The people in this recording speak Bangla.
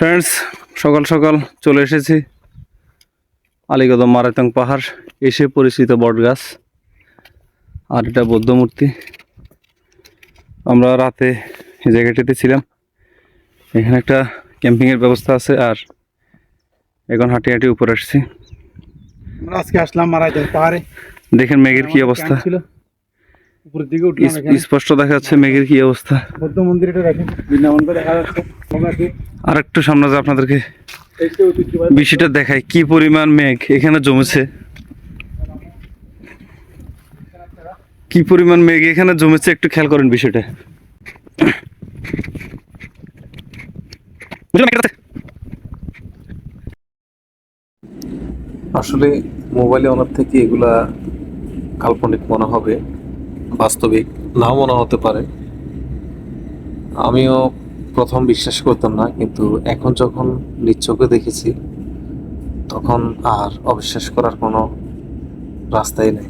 ফ্রেন্ডস সকাল সকাল চলে এসেছি আলিগদম মারাতং পাহাড় এসে পরিচিত বটগাছ আর এটা বৌদ্ধ মূর্তি। আমরা রাতে এই জায়গাটিতে ছিলাম। এখানে একটা ক্যাম্পিংয়ের ব্যবস্থা আছে আর এখন হাঁটি হাঁটি উপরে আসছি। আমরা আজকে আসলাম মারাইতে পাহাড়ে। দেখেন মেঘের কি অবস্থা। ছিল। উপরের দিকে স্পষ্ট দেখা যাচ্ছে মেঘের কি অবস্থা। বৌদ্ধ মন্দিরটা দেখেন। বৃন্দাবনকে দেখা যাচ্ছে। আর একটু সামনে যে আপনাদেরকে বিষয়টা দেখায় কি পরিমাণ মেঘ এখানে জমেছে? কি পরিমাণ মেঘ এখানে জমেছে একটু খেয়াল করেন বিষয়টা। আসলে মোবাইলে অনেক থেকে এগুলা কাল্পনিক মনে হবে বাস্তবিক নাও মনে হতে পারে। আমিও প্রথম বিশ্বাস করতাম না, কিন্তু এখন যখন নিজ চোখে দেখেছি, তখন আর অবিশ্বাস করার কোনো রাস্তাই নেই।